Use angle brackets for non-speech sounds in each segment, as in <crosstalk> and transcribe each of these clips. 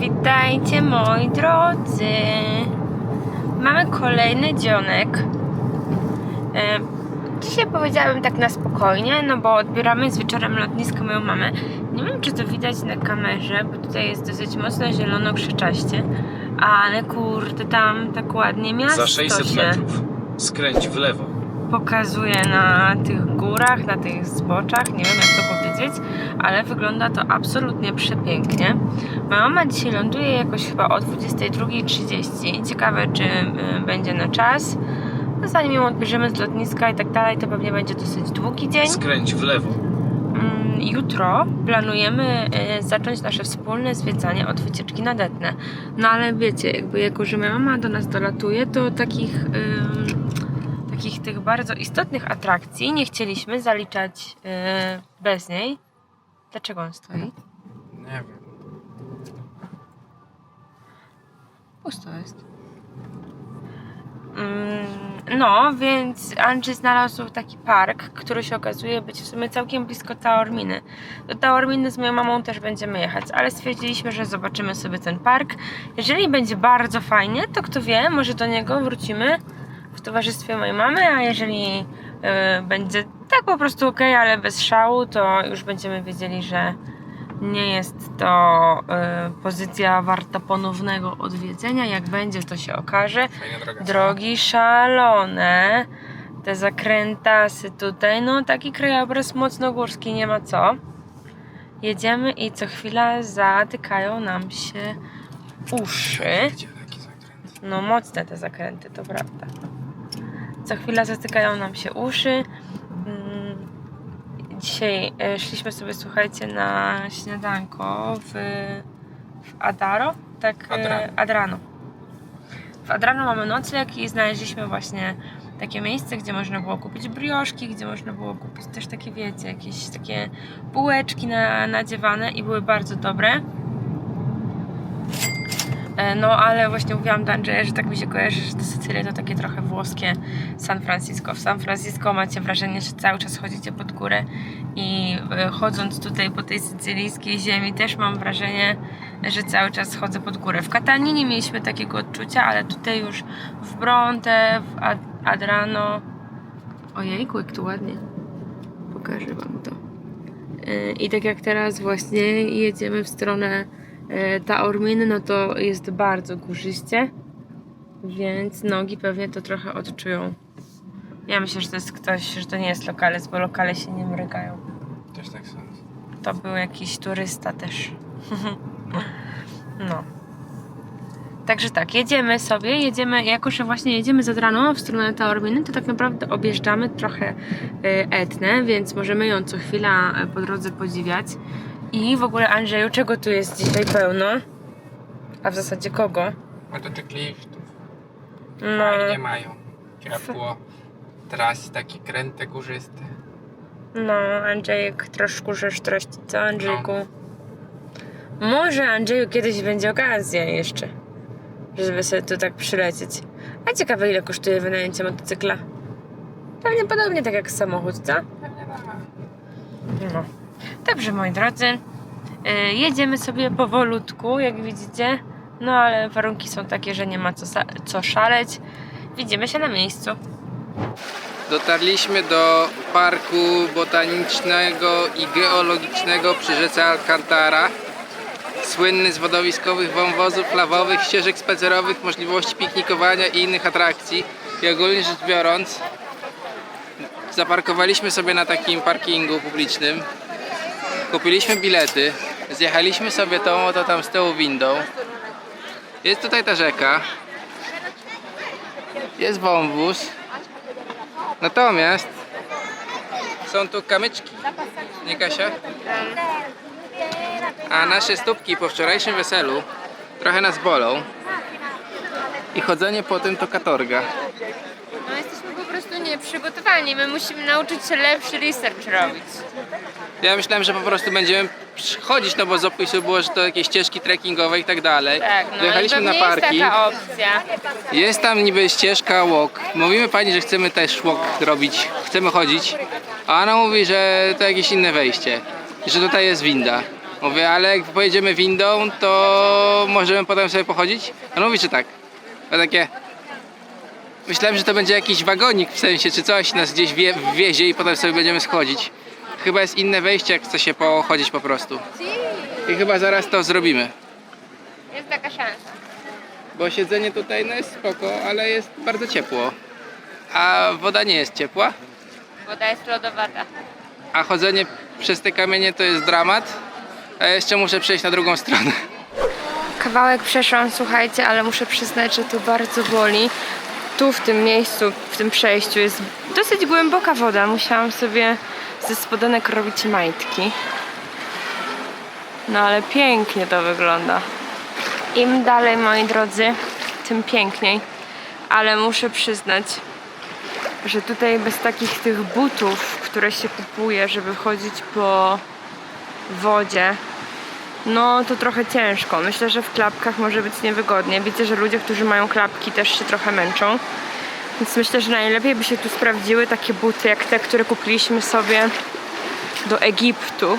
Witajcie moi drodzy. Mamy kolejny dzionek. E, Dzisiaj powiedziałabym tak na spokojnie, no bo odbieramy z wieczorem lotnisko moją mamę. Nie wiem, czy to widać na kamerze, bo tutaj jest dosyć mocno zielono krzyczaście, ale kurde, tam tak ładnie miasto Za 600 się metrów skręć w lewo. pokazuje na tych górach, na tych zboczach, nie wiem jak to powiedzieć, ale wygląda to absolutnie przepięknie. Moja mama dzisiaj ląduje jakoś chyba o 22.30. Ciekawe, czy y, będzie na czas. No, Zanim ją odbierzemy z lotniska i tak dalej, to pewnie będzie dosyć długi dzień. Skręć w lewo. Mm, Jutro planujemy y, zacząć nasze wspólne zwiedzanie od wycieczki na Detnę. No ale wiecie, jakby jako, że moja mama do nas dolatuje, to takich, ym, takich tych bardzo istotnych atrakcji nie chcieliśmy zaliczać y, bez niej. Dlaczego on stoi? Nie wiem. Pusto jest. Mm, No, więc Andrzej znalazł taki park, który się okazuje być w sumie całkiem blisko Taorminy. Do Taorminy z moją mamą też będziemy jechać, ale stwierdziliśmy, że zobaczymy sobie ten park. Jeżeli będzie bardzo fajnie, to kto wie, może do niego wrócimy w towarzystwie mojej mamy, a jeżeli y, będzie tak po prostu ok, ale bez szału, to już będziemy wiedzieli, że nie jest to y, pozycja warta ponownego odwiedzenia. Jak będzie, to się okaże. Drogi szalone. Te zakrętasy tutaj, no taki krajobraz mocno górski, nie ma co. Jedziemy i co chwila zatykają nam się uszy. No mocne te zakręty, to prawda. Co chwila zatykają nam się uszy. Mm, Dzisiaj e, szliśmy sobie, słuchajcie, na śniadanko w, w Adaro. Tak, e, Adrano. Adrano. W Adrano mamy nocleg i znaleźliśmy właśnie takie miejsce, gdzie można było kupić brioszki, gdzie można było kupić też takie, wiecie, jakieś takie bułeczki na, nadziewane i były bardzo dobre. E, No, ale właśnie mówiłam do Andrzeja, że tak mi się kojarzy, że to Sycylia to takie trochę włoskie San Francisco. W San Francisco macie wrażenie, że cały czas chodzicie pod górę i e, chodząc tutaj po tej sycylijskiej ziemi też mam wrażenie, że cały czas chodzę pod górę. W Katanii nie mieliśmy takiego odczucia, ale tutaj już w Bronte, w Ad- Adrano... Ojejku, jak tu ładnie. Pokażę wam to. E, I tak jak teraz właśnie jedziemy w stronę e, Taorminy, no to jest bardzo górzyście, więc nogi pewnie to trochę odczują. Ja myślę, że to jest ktoś, że to nie jest lokalec, bo lokale się nie mrygają. Też tak sądzę. To był jakiś turysta też. no. Także tak, jedziemy sobie, jedziemy, jako że właśnie jedziemy za rano w stronę Taorminy, to tak naprawdę objeżdżamy trochę y, Etnę, więc możemy ją co chwila y, po drodze podziwiać. I w ogóle Andrzeju, czego tu jest dzisiaj pełno? A w zasadzie kogo? Motocykliftów. No, Fajnie mają. Ciepło. Trasy takie kręte, górzyste. no Andrzejek troszkę rzecz treści, co Andrzejku? Może Andrzeju kiedyś będzie okazja jeszcze, żeby sobie tu tak przylecieć. A ciekawe ile kosztuje wynajęcie motocykla? Pewnie podobnie tak jak samochód, co? Pewnie tak. No. Dobrze, moi drodzy. Yy, jedziemy sobie powolutku, jak widzicie. No ale warunki są takie, że nie ma co, co szaleć. Widzimy się na miejscu. Dotarliśmy do parku botanicznego i geologicznego przy rzece Alcantara. Słynny z wodowiskowych wąwozów lawowych, ścieżek spacerowych, możliwości piknikowania i innych atrakcji. I ogólnie rzecz biorąc, zaparkowaliśmy sobie na takim parkingu publicznym. Kupiliśmy bilety, zjechaliśmy sobie tą oto tam z tyłu windą. Jest tutaj ta rzeka. Jest wąwóz. Natomiast są tu kamyczki. Nie Kasia? A nasze stópki po wczorajszym weselu trochę nas bolą. I chodzenie po tym to katorga. No jesteśmy po prostu nieprzygotowani. My musimy nauczyć się lepszy research robić. Ja myślałem, że po prostu będziemy chodzić, no bo z opisu było, że to jakieś ścieżki trekkingowe i tak dalej. Tak, no Dojechaliśmy na pewnie jest taka opcja. Jest tam niby ścieżka walk. Mówimy pani, że chcemy też walk robić, chcemy chodzić. A ona mówi, że to jakieś inne wejście. Że tutaj jest winda. Mówię, ale jak pojedziemy windą, to możemy potem sobie pochodzić? On mówi, że tak. A takie... Myślałem, że to będzie jakiś wagonik w sensie, czy coś nas gdzieś wie, wiezie i potem sobie będziemy schodzić. Chyba jest inne wejście, jak chce się pochodzić po prostu. I chyba zaraz to zrobimy. Jest taka szansa. Bo siedzenie tutaj no jest spoko, ale jest bardzo ciepło. A woda nie jest ciepła. Woda jest lodowata. A chodzenie przez te kamienie to jest dramat. A ja jeszcze muszę przejść na drugą stronę. Kawałek przeszłam, słuchajcie, ale muszę przyznać, że to bardzo boli. Tu w tym miejscu, w tym przejściu jest dosyć głęboka woda. Musiałam sobie ze spodenek robić majtki. No ale pięknie to wygląda. Im dalej, moi drodzy, tym piękniej. Ale muszę przyznać, że tutaj bez takich tych butów, które się kupuje, żeby chodzić po wodzie, no to trochę ciężko. Myślę, że w klapkach może być niewygodnie. Widzę, że ludzie, którzy mają klapki też się trochę męczą. Więc myślę, że najlepiej by się tu sprawdziły takie buty jak te, które kupiliśmy sobie do Egiptu.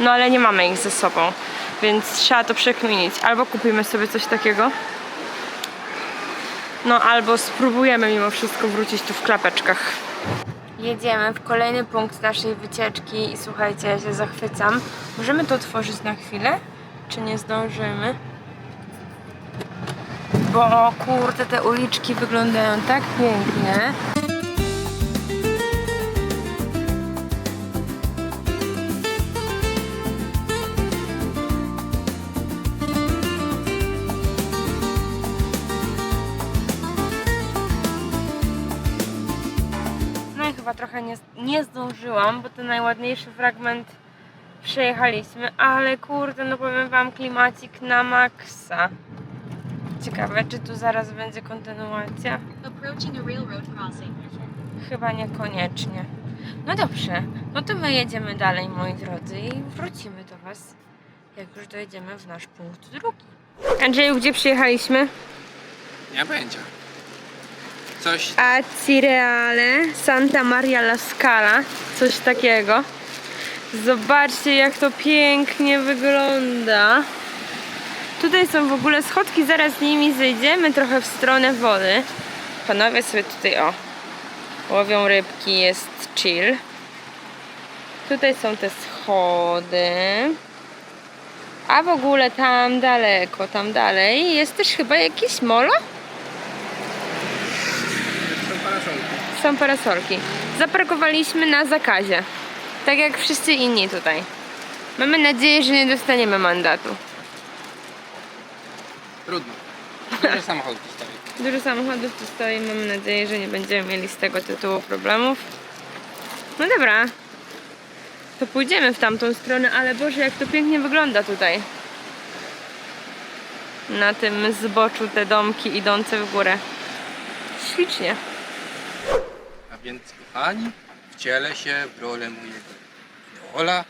No ale nie mamy ich ze sobą. Więc trzeba to przekminić. Albo kupimy sobie coś takiego. No albo spróbujemy mimo wszystko wrócić tu w klapeczkach. Jedziemy w kolejny punkt naszej wycieczki i słuchajcie, ja się zachwycam. Możemy to otworzyć na chwilę? Czy nie zdążymy? Bo kurde, te uliczki wyglądają tak pięknie. No chyba trochę nie, nie zdążyłam, bo ten najładniejszy fragment przejechaliśmy, ale kurde, no powiem wam, klimacik na maksa. Ciekawe, czy tu zaraz będzie kontynuacja? A. Chyba niekoniecznie. No dobrze, no to my jedziemy dalej, moi drodzy, i wrócimy do Was, jak już dojedziemy w nasz punkt drugi. Andrzeju, gdzie przyjechaliśmy? Nie będzie. Coś Acireale Santa Maria la Scala, coś takiego. Zobaczcie, jak to pięknie wygląda. Tutaj są w ogóle schodki, zaraz z nimi zejdziemy trochę w stronę wody. Panowie sobie tutaj, o, łowią rybki, jest chill. Tutaj są te schody. A w ogóle tam daleko, tam dalej jest też chyba jakieś molo? są parasolki. Są parasolki. Zaparkowaliśmy na zakazie. Tak jak wszyscy inni tutaj. Mamy nadzieję, że nie dostaniemy mandatu. Trudno. Dużo samochodów stoi. <laughs> Dużo samochodów tu stoi. Mamy nadzieję, że nie będziemy mieli z tego tytułu problemów. No dobra. To pójdziemy w tamtą stronę, ale Boże, jak to pięknie wygląda tutaj. Na tym zboczu te domki idące w górę. Ślicznie. A więc kochani, wcielę się w rolę mojego idola,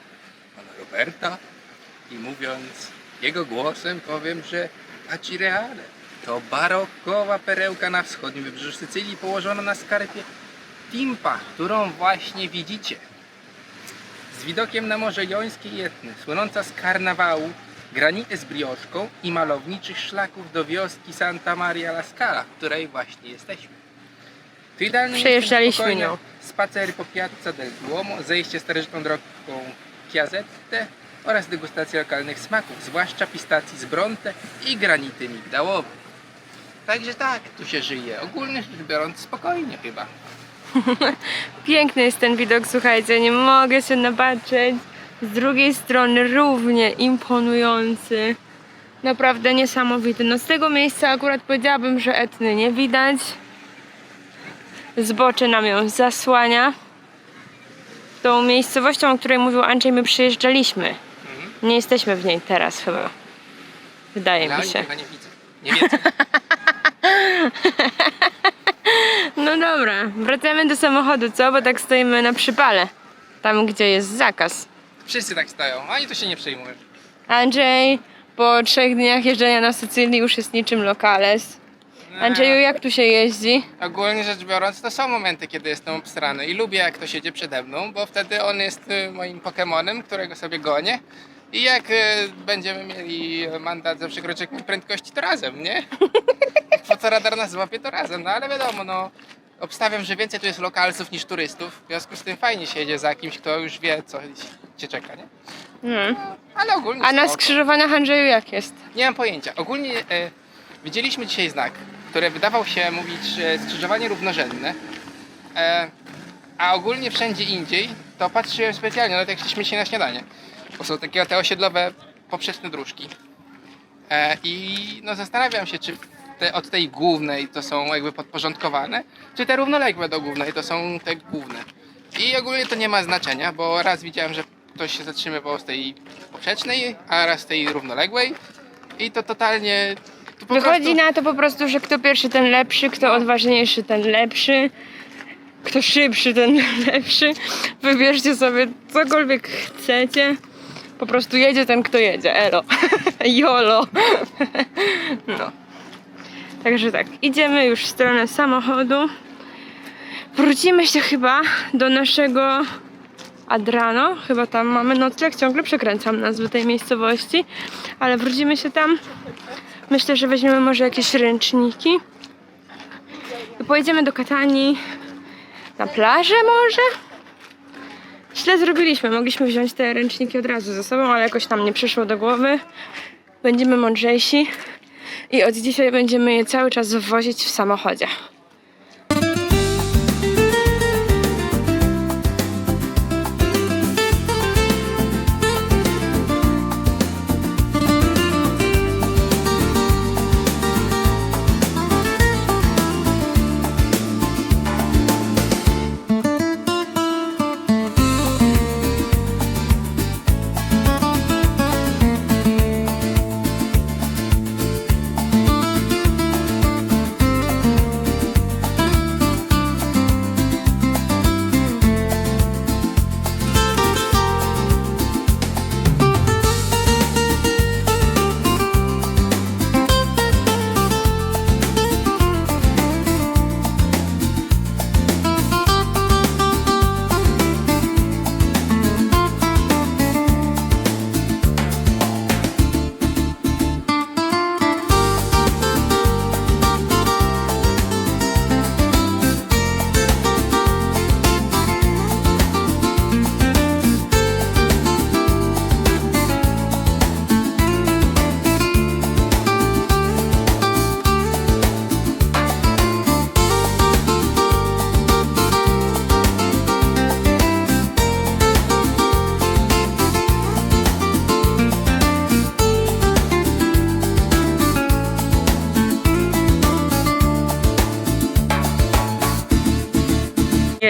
pana Roberta i mówiąc jego głosem powiem, że Acireale to barokowa perełka na wschodnim wybrzeżu Sycylii położona na skarpie Timpa, którą właśnie widzicie. Z widokiem na Morze Jońskie i Etny, słynąca z karnawału, granity z brioszką i malowniczych szlaków do wioski Santa Maria la Scala, w której właśnie jesteśmy. Idealnie Przejeżdżaliśmy nią. Spacery po Piazza del Duomo, zejście starożytną drogą Chiazzette oraz degustacja lokalnych smaków, zwłaszcza pistacji z Bronte i granity migdałowe. Także tak, tu się żyje. Ogólnie rzecz biorąc spokojnie chyba. <laughs> Piękny jest ten widok, słuchajcie, nie mogę się napatrzeć. Z drugiej strony równie imponujący. Naprawdę niesamowity. No z tego miejsca akurat powiedziałabym, że Etny nie widać. Zbocze nam ją zasłania. Tą miejscowością, o której mówił Andrzej, my przyjeżdżaliśmy. Nie jesteśmy w niej teraz chyba. Wydaje mi się. nie widzę. Nie wiedzę. <laughs> No dobra, wracamy do samochodu, co? Bo tak stoimy na przypale. Tam, gdzie jest zakaz. Wszyscy tak stoją, ani to się nie przejmujesz. Andrzej po trzech dniach jeżdżenia na Sycylii już jest niczym lokales. Andrzeju, jak tu się jeździ? Ogólnie rzecz biorąc, to są momenty, kiedy jestem obstrany i lubię jak ktoś jedzie przede mną, bo wtedy on jest y, moim Pokemonem, którego sobie gonię I jak e, będziemy mieli mandat za przekroczenie prędkości, to razem, nie? <laughs> Jak fotoradar nas złapie, to razem. No ale wiadomo, no obstawiam, że więcej tu jest lokalców niż turystów. W związku z tym fajnie się jedzie za kimś, kto już wie, co cię czeka, nie? Hmm. Ale ogólnie A na spoko. skrzyżowaniach Andrzeju jak jest? Nie mam pojęcia. Ogólnie e, widzieliśmy dzisiaj znak, który wydawał się mówić że skrzyżowanie równorzędne. E, a ogólnie wszędzie indziej to patrzyłem specjalnie, nawet jak szliśmy dzisiaj na śniadanie. Bo są takie te osiedlowe poprzeczne dróżki. E, I no zastanawiam się, czy te od tej głównej to są jakby podporządkowane, czy te równoległe do głównej to są te główne. I ogólnie to nie ma znaczenia, bo raz widziałem, że ktoś się zatrzymywał z tej poprzecznej, a raz z tej równoległej. I to totalnie. To Wychodzi prostu, na to po prostu, że kto pierwszy, ten lepszy, kto odważniejszy, ten lepszy, kto szybszy, ten <laughs> lepszy. Wybierzcie sobie cokolwiek chcecie. Po prostu jedzie ten, kto jedzie. Elo. <laughs> Jolo. <laughs> No. Także tak, idziemy już w stronę samochodu. Wrócimy się chyba do naszego Adrano. Chyba tam mamy nocleg. Ciągle przekręcam nazwę tej miejscowości. Ale wrócimy się tam. Myślę, że weźmiemy może jakieś ręczniki. I pojedziemy do Katani na plażę może? Źle zrobiliśmy. Mogliśmy wziąć te ręczniki od razu ze sobą, ale jakoś nam nie przyszło do głowy. Będziemy mądrzejsi i od dzisiaj będziemy je cały czas wwozić w samochodzie.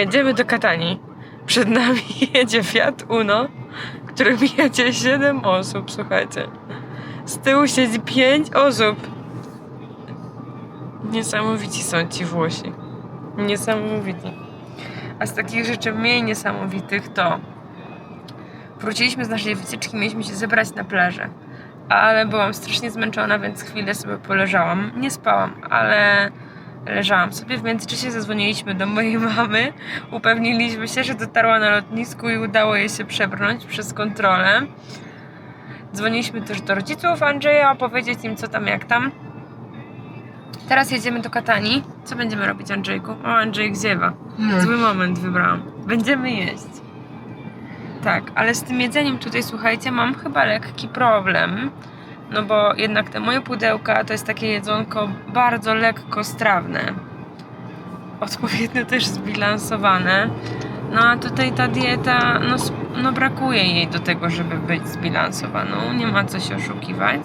Jedziemy do Katani. Przed nami <laughs> jedzie Fiat Uno, którym jedzie 7 osób, słuchajcie. Z tyłu siedzi 5 osób. Niesamowici są ci Włosi. Niesamowici. A z takich rzeczy mniej niesamowitych to wróciliśmy z naszej wycieczki, mieliśmy się zebrać na plażę. Ale byłam strasznie zmęczona, więc chwilę sobie poleżałam. Nie spałam, ale leżałam sobie. W międzyczasie zadzwoniliśmy do mojej <laughs> mamy. Upewniliśmy się, że dotarła na lotnisku i udało jej się przebrnąć przez kontrolę. Dzwoniliśmy też do rodziców Andrzeja, opowiedzieć im co tam, jak tam. Teraz jedziemy do Katani. Co będziemy robić, Andrzejku? O, Andrzej ziewa. Zły moment wybrałam. Będziemy jeść. Tak, ale z tym jedzeniem tutaj, słuchajcie, mam chyba lekki problem. No bo jednak te moje pudełka to jest takie jedzonko bardzo lekko strawne. Odpowiednio też zbilansowane. No a tutaj ta dieta, no, no brakuje jej do tego, żeby być zbilansowaną. Nie ma co się oszukiwać.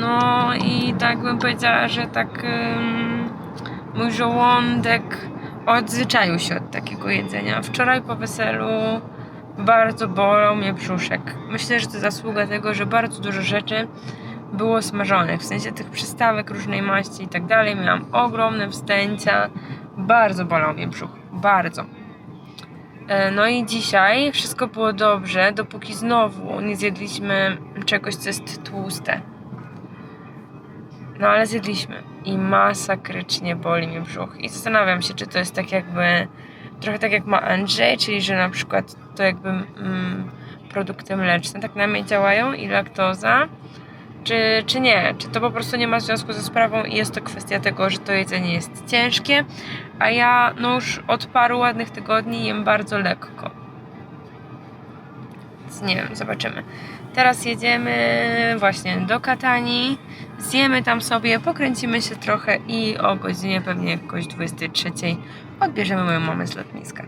No i tak bym powiedziała, że tak ym, mój żołądek odzwyczaił się od takiego jedzenia. Wczoraj po weselu bardzo bolał mnie brzuszek. Myślę, że to zasługa tego, że bardzo dużo rzeczy było smażonych, w sensie tych przystawek różnej maści i tak dalej. Miałam ogromne wstęcia. Bardzo bolał mnie brzuch. Bardzo. E, No i dzisiaj wszystko było dobrze, dopóki znowu nie zjedliśmy czegoś, co jest tłuste. No ale zjedliśmy i masakrycznie boli mnie brzuch. I zastanawiam się, czy to jest tak jakby trochę tak jak ma Andrzej, czyli że na przykład to jakby mm, produkty mleczne tak na mnie działają i laktoza, czy, czy nie, czy to po prostu nie ma związku ze sprawą i jest to kwestia tego, że to jedzenie jest ciężkie, a ja no już od paru ładnych tygodni jem bardzo lekko. Więc nie wiem, zobaczymy. Teraz jedziemy właśnie do Katani, zjemy tam sobie, pokręcimy się trochę i o godzinie pewnie jakoś 23 odbierzemy moją mamę z lotniska.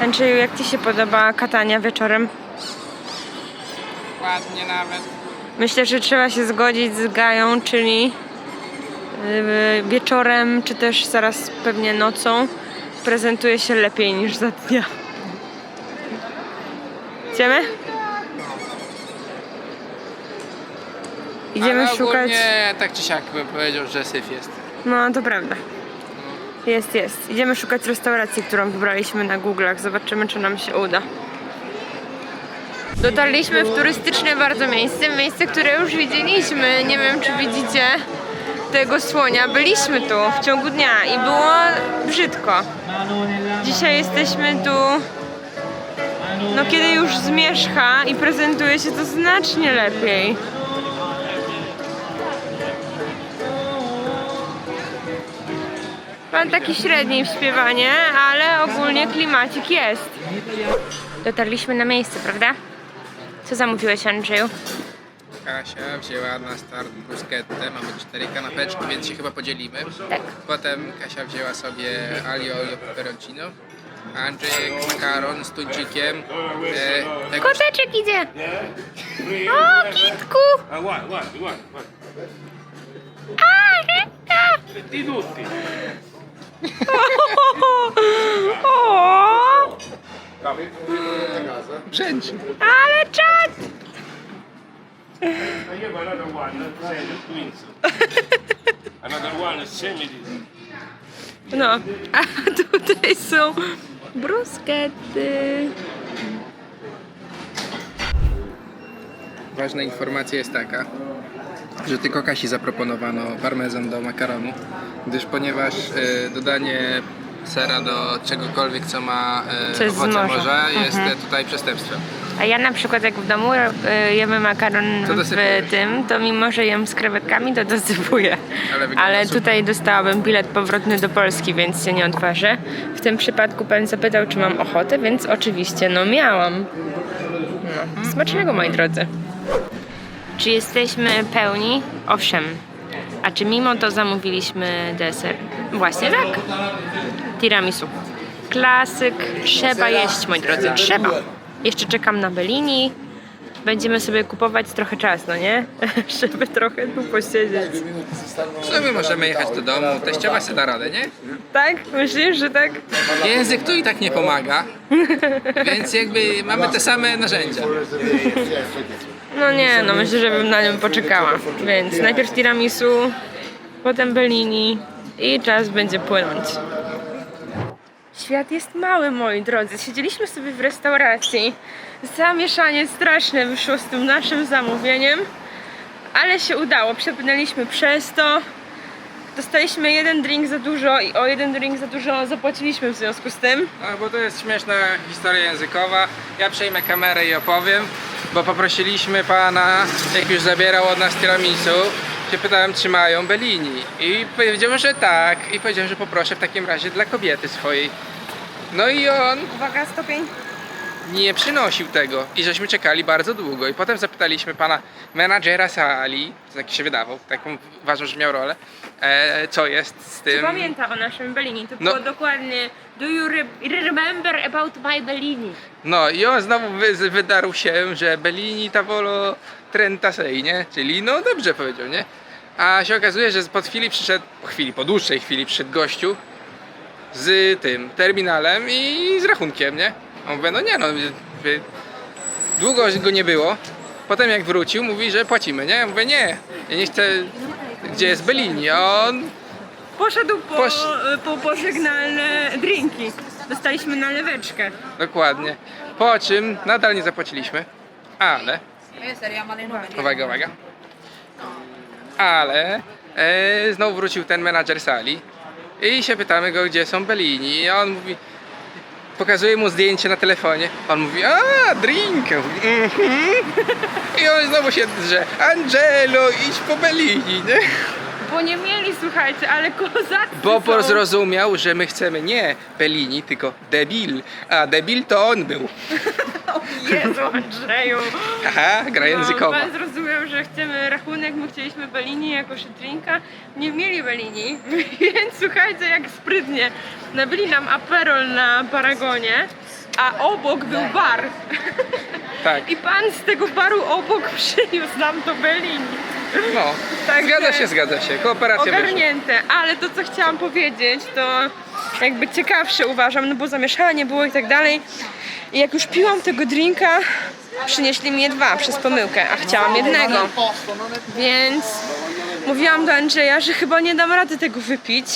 Andrzeju, jak Ci się podoba Katania wieczorem? Ładnie nawet. Myślę, że trzeba się zgodzić z Gają, czyli yy, wieczorem, czy też zaraz pewnie nocą prezentuje się lepiej niż za dnia. Idziemy? Idziemy Ale szukać. ogólnie, tak czy siak bym powiedział, że syf jest. No, to prawda. Jest, jest. Idziemy szukać restauracji, którą wybraliśmy na Google'ach. Zobaczymy, czy nam się uda. Dotarliśmy w turystyczne bardzo miejsce, miejsce, które już widzieliśmy. Nie wiem, czy widzicie tego słonia. Byliśmy tu w ciągu dnia i było brzydko. Dzisiaj jesteśmy tu, no kiedy już zmierzcha i prezentuje się to znacznie lepiej. Pan taki średni w śpiewanie, ale ogólnie klimacik jest. Dotarliśmy na miejsce, prawda? Co zamówiłeś, Andrzeju? Kasia wzięła na start bruschettę, mamy cztery kanapeczki, więc się chyba podzielimy. Tak. Potem Kasia wzięła sobie alio olio peperoncino. Andrzejek makaron z tuńczykiem. E, Koteczek idzie! O, kitku! Ah, guarda, guarda, guarda, guarda. A, rybka! Di tutti. O, ale czad! I have another one, the twins. Another one is same it is. No, <laughs> a tutaj są bruskety. Ważna informacja jest taka, że tylko Kasi zaproponowano parmezan do makaronu, gdyż ponieważ e, dodanie sera do czegokolwiek, co ma e, Co jest z owoce morza. morza, jest Mhm. e, tutaj przestępstwem. A ja na przykład jak w domu e, jemy makaron To w tym, to mimo, że jem z krewetkami, to dosypuję. Ale wygląda Ale super. tutaj dostałabym bilet powrotny do Polski, więc się nie odważę. W tym przypadku pan zapytał, czy mam ochotę, więc oczywiście, no miałam. No. Smacznego, moi drodzy. Czy jesteśmy pełni? Owszem. A czy mimo to zamówiliśmy deser? Właśnie tak. Tiramisu. Klasyk. Trzeba jeść, moi drodzy. Trzeba. Jeszcze czekam na Bellini. Będziemy sobie kupować trochę czasu, no nie? <laughs> Żeby trochę tu posiedzieć. No my możemy jechać do domu, teściowa sobie da radę, nie? Tak? Myślisz, że tak? Język tu i tak nie pomaga, więc jakby mamy te same narzędzia. No nie, no myślę, że bym na nią poczekała. Więc najpierw tiramisu, potem Bellini i czas będzie płynąć. Świat jest mały, moi drodzy. Siedzieliśmy sobie w restauracji. Zamieszanie straszne wyszło z tym naszym zamówieniem, ale się udało. Przepłynęliśmy przez to. Dostaliśmy jeden drink za dużo i o jeden drink za dużo zapłaciliśmy w związku z tym. No, bo to jest śmieszna historia językowa. Ja przejmę kamerę i opowiem, bo poprosiliśmy pana, jak już zabierał od nas tiramisu, się pytałem, czy mają Bellini. I powiedział, że tak. I powiedział, że poproszę w takim razie dla kobiety swojej. No i on Uwaga, stopień. nie przynosił tego i żeśmy czekali bardzo długo i potem zapytaliśmy pana menadżera sali, taki się wydawał, taką ważną, że miał rolę, e, co jest z Czy tym. pamięta o naszym Bellini? To No. było dokładnie Do you re- remember about my Bellini? No i on znowu wy, wydarł się, że Bellini Tavolo Trentasei, nie? Czyli no dobrze powiedział, nie? A się okazuje, że po chwili przyszedł, po chwili, po dłuższej chwili przyszedł gościu z tym terminalem i z rachunkiem, nie? A mówię, no nie no, długo go nie było. Potem jak wrócił, mówi, że płacimy, nie? Ja mówię, nie, ja nie chcę, gdzie jest Bellini? A on Poszedł po, Posz- po pożegnalne drinki. Dostaliśmy naleweczkę. Dokładnie. Po czym nadal nie zapłaciliśmy, ale. Uwaga, uwaga. Ale e, znowu wrócił ten menadżer sali i się pytamy go, gdzie są Bellini. I on mówi, pokazuje mu zdjęcie na telefonie. On mówi, a, drink. Mhm. I on znowu się drze, Angelo, idź po Bellini, nie? Bo nie mieli, słuchajcie, ale kozacy Bo są. zrozumiał, że my chcemy nie Bellini, tylko debil. A debil to on był. <laughs> Jezu, Andrzeju. Haha, gra językowa. No, pan zrozumiał, że chcemy rachunek, my chcieliśmy Bellini jako drinka. Nie mieli Bellini, <laughs> więc słuchajcie, jak sprytnie. Nabili nam aperol na Paragonie, a obok był bar. Tak, I pan z tego baru obok przyniósł nam to Bellini. no. Także- Zgadza się, zgadza się. Kooperacja wyszła. Ogarnięte, ale to co chciałam powiedzieć, to jakby ciekawsze uważam, no bo zamieszanie było i tak dalej. I jak już piłam tego drinka, przynieśli mi je dwa przez pomyłkę, a chciałam jednego. Więc mówiłam do Andrzeja, że chyba nie dam rady tego wypić.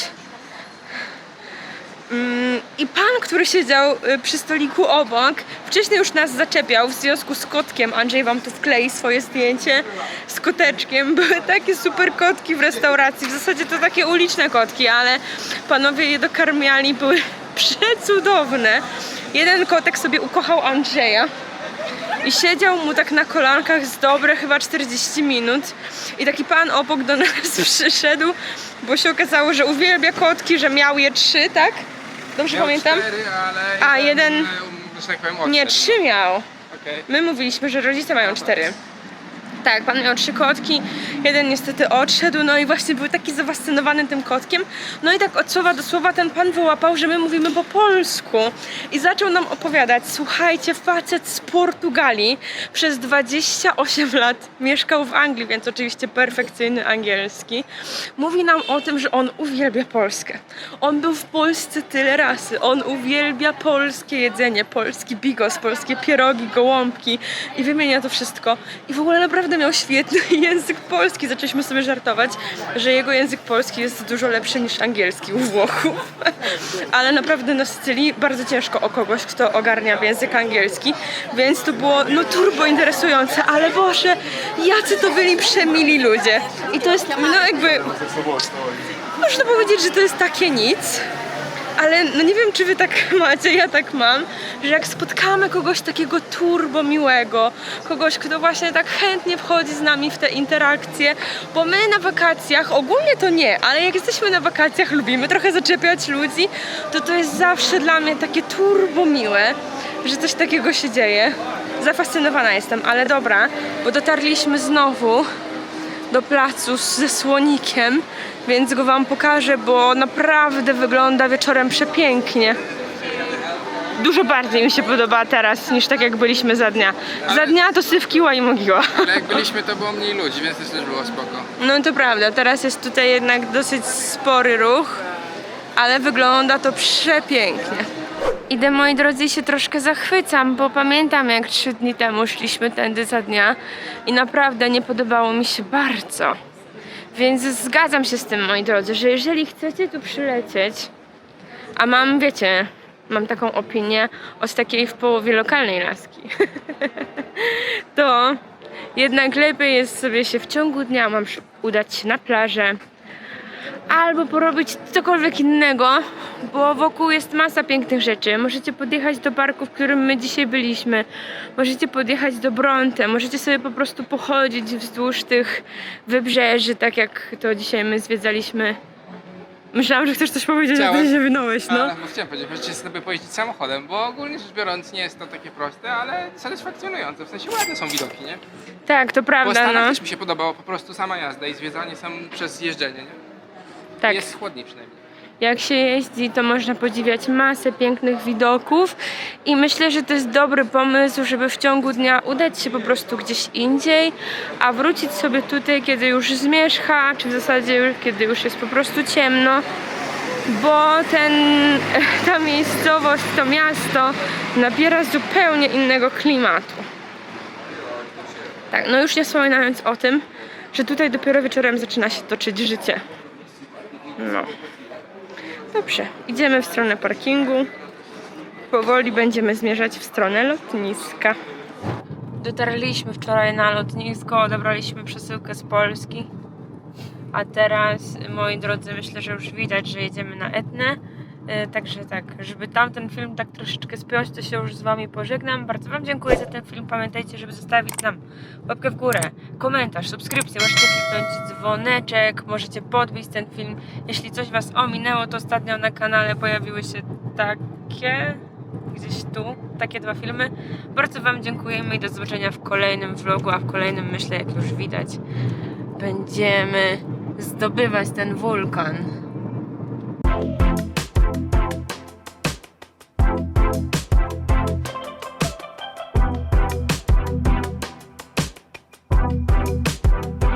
Mm, I pan, który siedział y, przy stoliku obok, wcześniej już nas zaczepiał w związku z kotkiem. Andrzej wam tu wklei swoje zdjęcie z koteczkiem. <laughs> Były takie super kotki w restauracji. W zasadzie to takie uliczne kotki, ale panowie je dokarmiali, były <laughs> przecudowne. Jeden kotek sobie ukochał Andrzeja. I siedział mu tak na kolankach z dobre chyba 40 minut. I taki pan obok do nas <laughs> przyszedł, bo się okazało, że uwielbia kotki, że miał je trzy, tak? Dobrze Miał pamiętam? Cztery, ale A, jeden- e, Że tak powiem, Nie, odszedł. trzy miał. Okej. My mówiliśmy, że rodzice mają cztery. Tak, pan miał trzy kotki, jeden niestety odszedł, no i właśnie był taki zafascynowany tym kotkiem. No i tak od słowa do słowa ten pan wyłapał, że my mówimy po polsku i zaczął nam opowiadać, słuchajcie, facet z Portugalii przez 28 lat mieszkał w Anglii, więc oczywiście perfekcyjny angielski. Mówi nam o tym, że on uwielbia Polskę. On był w Polsce tyle razy, on uwielbia polskie jedzenie, polski bigos, polskie pierogi, gołąbki i wymienia to wszystko. I w ogóle naprawdę miał świetny <laughs> język polski. Zaczęliśmy sobie żartować, że jego język polski jest dużo lepszy niż angielski u Włochów. <laughs> Ale naprawdę na Sycylii bardzo ciężko o kogoś, kto ogarnia język angielski, więc to było no turbo interesujące, ale Boże, jacy to byli przemili ludzie. I to jest, no jakby, można powiedzieć, że to jest takie nic, ale no nie wiem, czy wy tak <laughs> macie, ja tak mam, że jak spotkamy kogoś takiego turbo miłego, kogoś, kto właśnie tak chętnie wchodzi z nami w te interakcje, bo my na wakacjach, ogólnie to nie, ale jak jesteśmy na wakacjach, lubimy trochę zaczepiać ludzi, to to jest zawsze dla mnie takie turbo miłe, że coś takiego się dzieje. Zafascynowana jestem, ale dobra, bo dotarliśmy znowu do placu ze słonikiem, więc go wam pokażę, bo naprawdę wygląda wieczorem przepięknie. Dużo bardziej mi się podoba teraz niż tak jak byliśmy za dnia. Za dnia to sywkiła i mogiła. Ale jak byliśmy, to było mniej ludzi, więc to też było spoko. No to prawda, teraz jest tutaj jednak dosyć spory ruch, ale wygląda to przepięknie. Idę moi drodzy i się troszkę zachwycam, bo pamiętam jak trzy dni temu szliśmy tędy za dnia i naprawdę nie podobało mi się bardzo. Więc zgadzam się z tym moi drodzy, że jeżeli chcecie tu przylecieć, a mam, wiecie, mam taką opinię od takiej w połowie lokalnej laski, <laughs> to jednak lepiej jest sobie się w ciągu dnia mam udać się na plażę albo porobić cokolwiek innego, bo wokół jest masa pięknych rzeczy. Możecie podjechać do parku, w którym my dzisiaj byliśmy. Możecie podjechać do Bronte, możecie sobie po prostu pochodzić wzdłuż tych wybrzeży, tak jak to dzisiaj my zwiedzaliśmy. Myślałam, że chcesz coś powiedzieć, ty Chciałem. się wynąłeś, no. Ale chciałem powiedzieć, możecie sobie pojeździć samochodem, bo ogólnie rzecz biorąc nie jest to takie proste, ale satysfakcjonujące. W sensie ładne są widoki, nie? Tak, to Bo prawda, Stanach no. też mi się podobało po prostu sama jazda i zwiedzanie sam przez jeżdżenie, nie? Tak. Jest chłodniej przynajmniej. Jak się jeździ, to można podziwiać masę pięknych widoków i myślę, że to jest dobry pomysł, żeby w ciągu dnia udać się po prostu gdzieś indziej, a wrócić sobie tutaj, kiedy już zmierzcha, czy w zasadzie kiedy już jest po prostu ciemno, bo ten, <laughs> ta miejscowość, to miasto nabiera zupełnie innego klimatu. Tak, no już nie wspominając o tym, że tutaj dopiero wieczorem zaczyna się toczyć życie. No. Dobrze, idziemy w stronę parkingu. Powoli będziemy zmierzać w stronę lotniska. Dotarliśmy wczoraj na lotnisko, odebraliśmy przesyłkę z Polski. A teraz, moi drodzy, myślę, że już widać, że jedziemy na Etnę. E, Także tak, żeby tamten film tak troszeczkę spiąć, to się już z Wami pożegnam. Bardzo Wam dziękuję za ten film. Pamiętajcie, żeby zostawić nam łapkę w górę, komentarz, subskrypcję. Możecie kliknąć dzwoneczek, możecie podbić ten film. Jeśli coś Was ominęło, to ostatnio na kanale pojawiły się takie, gdzieś tu, takie dwa filmy. Bardzo Wam dziękujemy i do zobaczenia w kolejnym vlogu, a w kolejnym myślę, jak już widać, będziemy zdobywać ten wulkan.